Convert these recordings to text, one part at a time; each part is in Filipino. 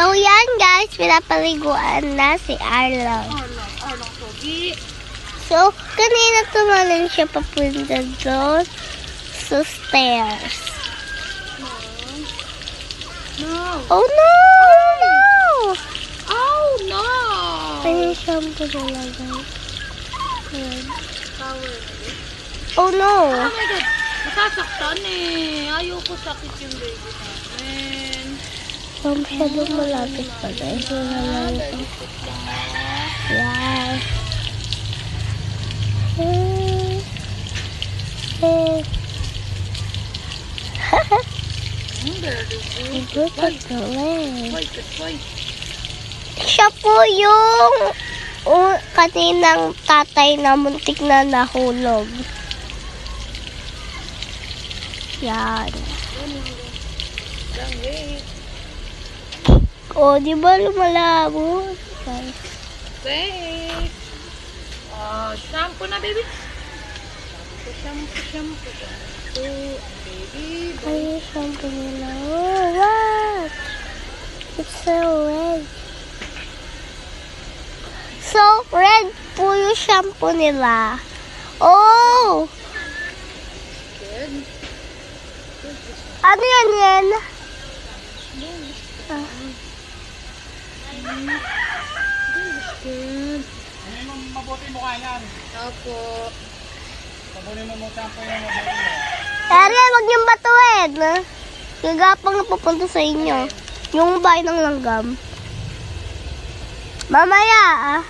So, yan guys, pinapaliguan na si Arlo. Arlang pogi. So, kanina tumalon siya papunta doon sa stairs. No. Oh no! No! Oh, no. Ay, shampoo na lang guys. Ayan. Oh no! Oh my God. Masasaktan eh. Ayoko sakit yung baby namin. So, masyadong malapit pa guys. Wala lang ito. Yes. Hmm. Hmm. Siya po yung uh, kaninang tatay na muntik na nahulog. Yan. Lang, O, di ba lumalabo? Wait. Oh, shampoo na, baby. Shampoo, shampoo, shampoo, shampoo. Baby, Ay, shampoo nila. Oh, what? It's so red. So, red po yung shampoo nila. Oh! good. Ano yan yan? Ah. Good. Ano mo mabuti mukha niyan? Opo. Sabunin mo mo shampoo yung mabuti mo. Ariel, wag niyong batuin. Gagapang na pupunta sa inyo. Yung bahay ng langgam. Mamaya, ah.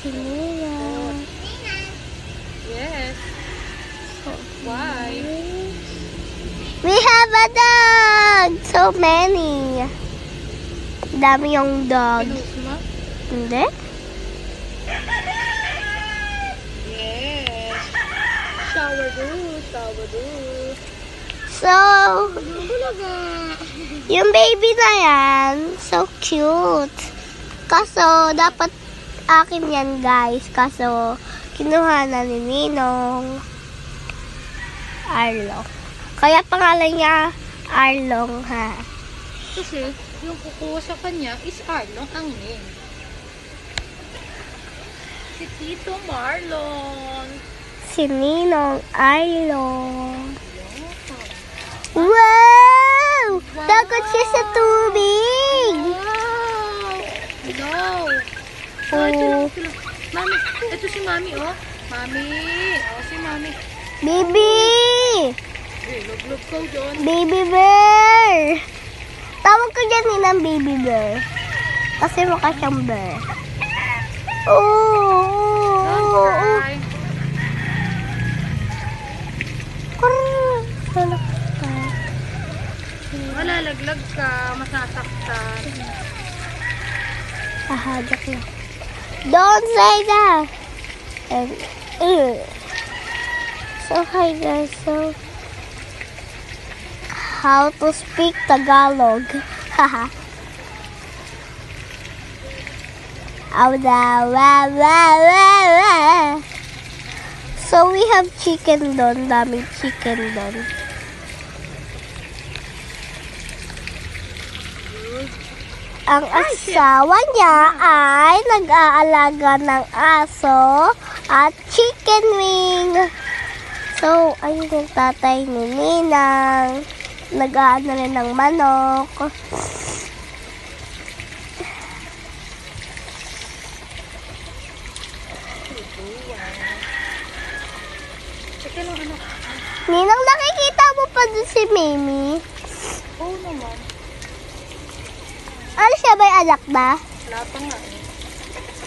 Yes. We have a dog! So many. Dami yung dog. Hindi? Yes. Shower do, shower do. So, yung baby na yan, so cute. Kaso, dapat akin yan, guys. Kaso, kinuha na ni Ninong Arlo. Kaya pangalan niya Arlong, ha? Kasi, yung kukuha sa kanya is Arlong ang name. Si Tito Marlon. Si Ninong Arlong. Wow! Takot siya sa tubig! Wow! No! Oh, lang. Mami, ito si Mami, oh. Mami! Oh, si Mami. Baby! Log-log ko doon. Baby bear! Tawag ko dyan ninang baby bear. Kasi mukha siyang bear. Oh, oh, oh, oh. Kurr. Salak ka. Masasaktan. Ahagak lang. Don't say that! And, ew. So, hi guys. So, how to speak Tagalog. Haha. So, we have chicken doon. Daming chicken doon. Ang asawa niya ay nag-aalaga ng aso at chicken wing. So, ayun yung tatay ni Ninang. Nag-aano rin ng manok. Ninang, nakikita mo pa dun si Mimi? Oo naman. Ano siya ba anak ba? Wala pa nga eh.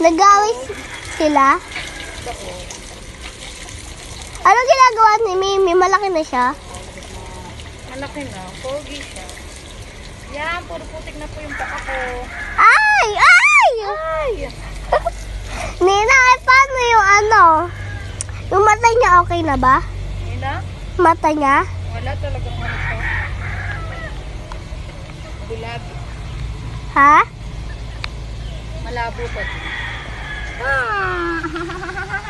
Nag-away sila? Oo. Ano ginagawa ni Mimi? Malaki na siya? Malaki na. Pogi siya. Yan, puro putik na po yung paka ko. Ay! Ay! Ay! Nina, ay paano yung ano? Yung mata niya okay na ba? Nina, Mata niya? wala talagang ano siya. Bulabi. Ha? Malabo pa. Ah!